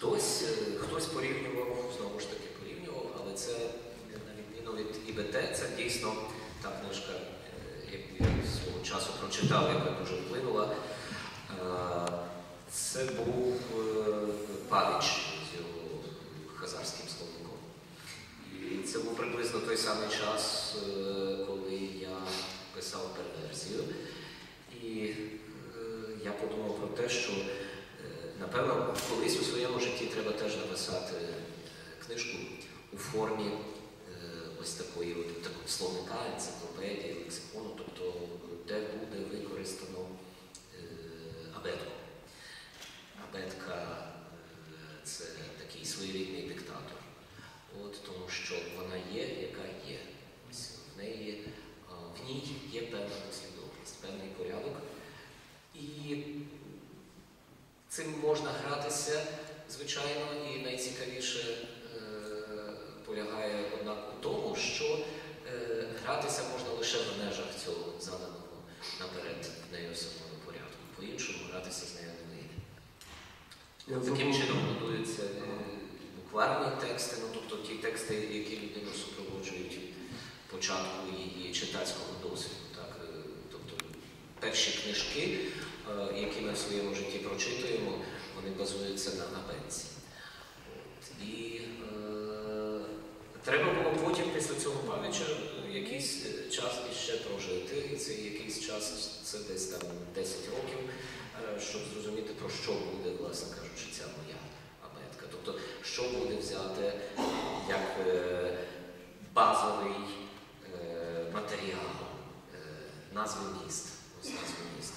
Хтось, е, хтось порівнював, знову ж таки порівнював, але це на відміну від ІБТ, це дійсно та книжка, е, яку я свого часу прочитав, яка дуже вплинула. Е, Це був Павіч з його хазарським словником. І це був приблизно той самий час, е, коли я писав перверсію. І е, я подумав про те, що е, напевно колись у своєму житті треба теж написати е, книжку у формі е, ось такої словника, енциклопедії, лексикону, тобто де буде використано е, абетку. Абетка це такий своєрідний диктатор. Тому що вона є, яка є. В ній є певна послідовність, певний порядок. І цим можна гратися, звичайно, і найцікавіше е, полягає однак у тому, що е, гратися можна лише в межах цього заданого наперед нею самого порядку. По-іншому гратися з нею не вийде. Я Таким чином будуються е, букварні тексти, ну тобто ті тексти, які людину супроводжують від початку її читацького досвіду. Так? Е, Тобто перші книжки, які ми в своєму житті прочитуємо, вони базуються на абетці. От. І е, треба було потім після цього пам'яча якийсь час іще прожити, і цей якийсь час це десь там 10 років, е, щоб зрозуміти, про що буде, власне кажучи, ця моя абетка. Тобто, що буде взяти як е, базовий е, матеріал, е, назви міст. Ось назви міст.